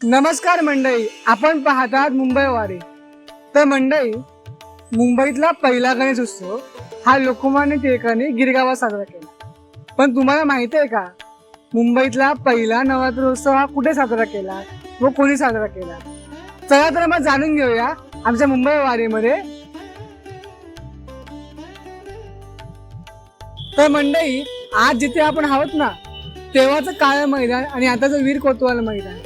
नमस्कार मंडळी आपण पाहतात मुंबई वारी. तर मंडळी मुंबईतला पहिला गणेश उत्सव हा लोकमान्य टिळकांनी गिरगावात साजरा केला. पण तुम्हाला माहिती आहे का मुंबईतला पहिला नवरात्र उत्सव हा कुठे साजरा केला व कोणी साजरा केला? चला तर मग जाणून घेऊया आमच्या मुंबई वारीमध्ये. तर मंडळी आज जिथे आपण आहोत ना तेव्हाचं काळ मैदान आणि आताचं वीर कोतवाल मैदान.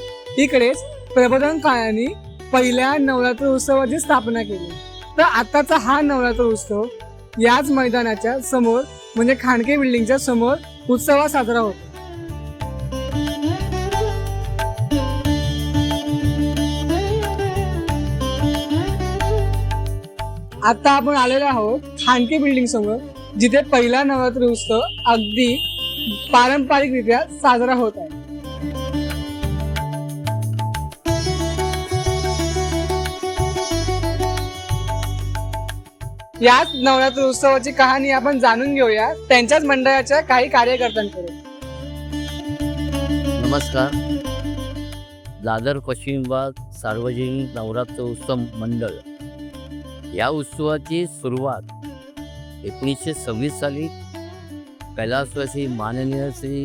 इकडेच प्रबोधन काळाने पहिल्या नवरात्र उत्सवाची स्थापना केली. तर आताचा हा नवरात्र उत्सव याच मैदानाच्या समोर म्हणजे खांडके बिल्डिंगच्या समोर उत्सव साजरा होतो. आता आपण आलेलो आहोत खांडके बिल्डिंग समोर जिथे पहिला नवरात्र उत्सव अगदी पारंपरिकरित्या साजरा होत आहे. याच नवरात्र उत्सवाची कहाणी आपण जाणून घेऊया. त्यांच्याच मंडळाच्या काही कार्यकर्त्यांकडे नमस्कार. दादर पश्चिम विभाग सार्वजनिक नवरात्र उत्सव मंडळ. या उत्सवाची सुरुवात एकोणीसशे सव्वीस साली कैलासवासी माननीय श्री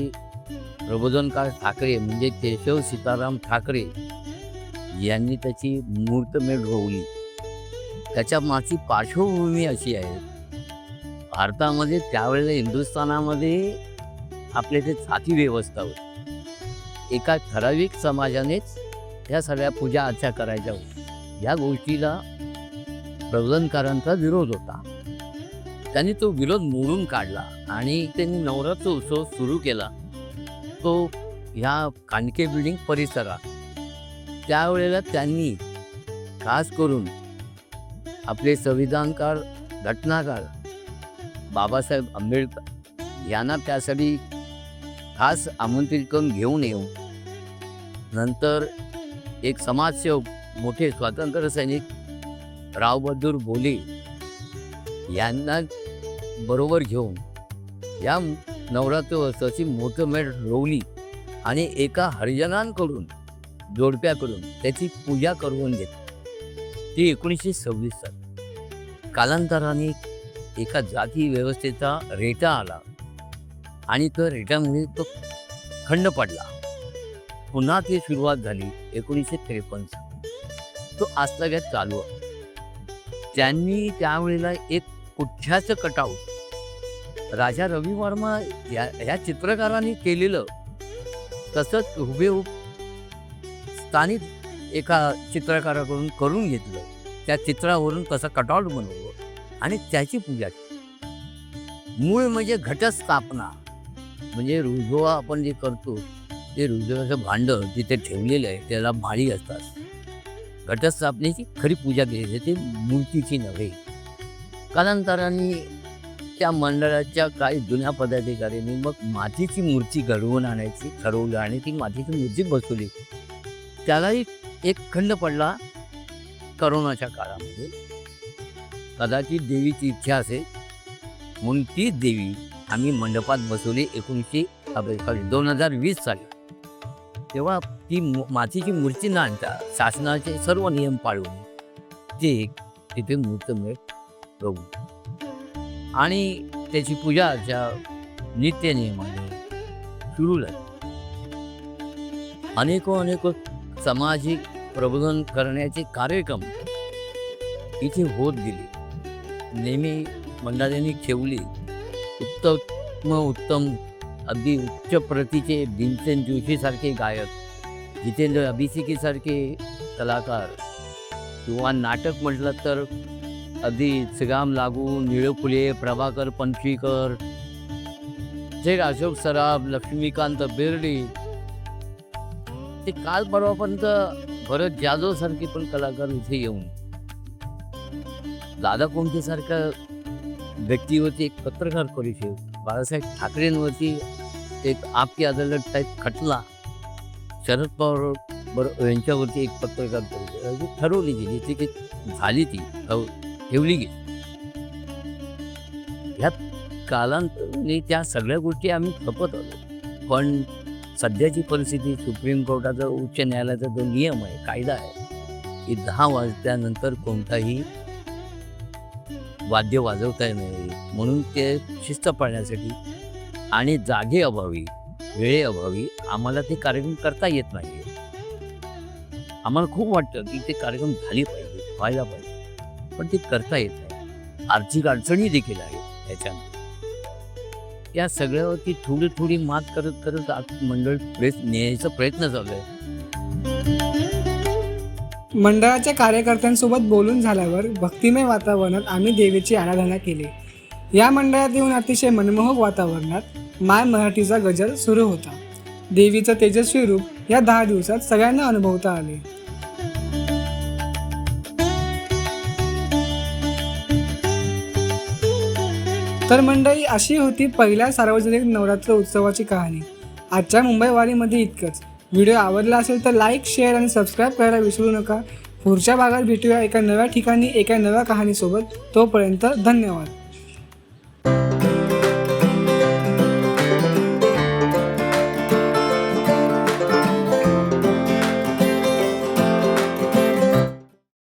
प्रबोधनकार ठाकरे म्हणजे केशव सीताराम ठाकरे यांनी त्याची मूर्तमेढ होवली त्याच्या मागची पार्श्वभूमी अशी आहे. भारतामध्ये त्यावेळेला हिंदुस्थानामध्ये आपले ते जाती व्यवस्था होती. एका ठराविक समाजानेच ह्या सगळ्या पूजा अर्चा करायच्या होत्या. ह्या गोष्टीला प्रबोधनकारांचा विरोध होता. त्यांनी तो विरोध मोडून काढला आणि त्यांनी नवरात्र उत्सव सुरू केला. तो ह्या कानके बिल्डिंग परिसरात. त्यावेळेला त्यांनी खास करून आपले संविधानकार घटनाकार बाबासाहेब आंबेडकर यांना त्यासाठी खास आमंत्रित करून घेऊन येऊन नंतर एक समाजसेवक मोठे स्वातंत्र्य सैनिक रावबहादूर बोले यांना बरोबर घेऊन या नवरात्र मोठं मेळ रोवली आणि एका हरिजनांकडून जोडप्याकडून त्याची पूजा करवून घेतली. ती एकोणीसशे सव्वीस साली. कालांतराने एका जाती व्यवस्थेचा रेटा आला आणि तो रेटामुळे तो खंड पडला. पुन्हा ती सुरुवात झाली एकोणीसशे त्रेपन्न तो आजतागायत चालू आहे. त्यांनी त्यावेळेला एक कुठ्याचं कटाऊट राजा रवी वर्मा या ह्या चित्रकारांनी केलेलं. तसंच हुबेहूब स्थानिक एका चित्रकाराकडून करून घेतलं. त्या चित्रावरून कसं कटआउट बनवलं आणि त्याची पूजा केली. मूळ म्हणजे घटस्थापना. म्हणजे रुजवा आपण जे करतो ते रुजवाचं भांडं जिथे ठेवलेलं आहे त्याला माळी असतात. घटस्थापनेची खरी पूजा केली जाते मूर्तीची नव्हे. कालांतराने त्या मंडळाच्या काही जुन्या पदाधिकाऱ्यांनी मग मातीची मूर्ती घडवून आणायची ठरवलं आणि ती मातीची मूर्ती बसवली. त्यालाही एक खंड पडला. करोनाच्या काळामध्ये कदाचित देवीची इच्छा असेल म्हणून तीच देवी आम्ही मंडपात बसवली एकोणीसशे सॉरी दोन हजार वीस साली. तेव्हा ती मातीची मूर्ती न आणता शासनाचे सर्व नियम पाळून ते तिथे मूर्तमेढ प्रभू आणि त्याची पूजा अर्चा नित्य नियमाने सुरू झाली. अनेको अनेको सामाजिक प्रबोधन करण्याचे कार्यक्रम इथे होत गेले. नेहमी मंडळांनी ठेवली. उत्तम उत्तम अगदी उच्च प्रतीचे भीमसेन जोशीसारखे गायक जितेंद्र अभिषेकीसारखे कलाकार किंवा नाटक म्हटलं तर अगदी सगाम लागू निळ फुले प्रभाकर पंचवीकर जे अशोक सराफ लक्ष्मीकांत बेर्डे ते काल परवापर्यंत भरत जाधव सारखे पण कलाकार इथे येऊन. दादा कोणते सारख्या व्यक्तीवरती एक पत्रकार परिषद बाळासाहेब ठाकरेंवरती एक आपकी अदालत टाईप खटला शरद पवार बर यांच्यावरती एक पत्रकार परिषद ठरवली गेली ती की झाली ती ठेवली गेली. ह्या कालांतराने त्या सगळ्या गोष्टी आम्ही खपत आलो. पण सध्याची परिस्थिती सुप्रीम कोर्टाचा उच्च न्यायालयाचा जो नियम आहे कायदा आहे की दहा वाजल्यानंतर कोणताही वाद्य वाजवता येणार म्हणून ते शिस्त पाळण्यासाठी आणि जागेअभावी वेळेअभावी आम्हाला ते कार्यक्रम करता येत नाही आम्हाला खूप वाटतं की ते कार्यक्रम झाले पाहिजे व्हायला पाहिजे पण ते करता येत नाही. आर्थिक अडचणी देखील आहेत याच्यात या सगळ्यावरती थोडी थोडी मात करत करत आज मंडळ प्रेस न्यायचा प्रयत्न चालू आहे. मंडळाच्या कार्यकर्त्यांसोबत बोलून झाल्यावर भक्तिमय वातावरणात आम्ही देवीची आराधना केली. या मंडळात येऊन अतिशय मनमोहक वातावरणात माय मराठीचा गजर सुरू होता. देवीचं तेजस्वी रूप या दहा दिवसात सगळ्यांना अनुभवता आले. तर मंडळी अशी होती पहिल्या सार्वजनिक नवरात्र उत्सवाची कहाणी. आजच्या मुंबई वारीमध्ये इतकंच. व्हिडिओ आवडला असेल तर लाईक शेअर आणि सबस्क्राईब करायला विसरू नका. पुढच्या भागात भेटूया एका नव्या ठिकाणी एका नव्या कहाणीसोबत. तोपर्यंत धन्यवाद.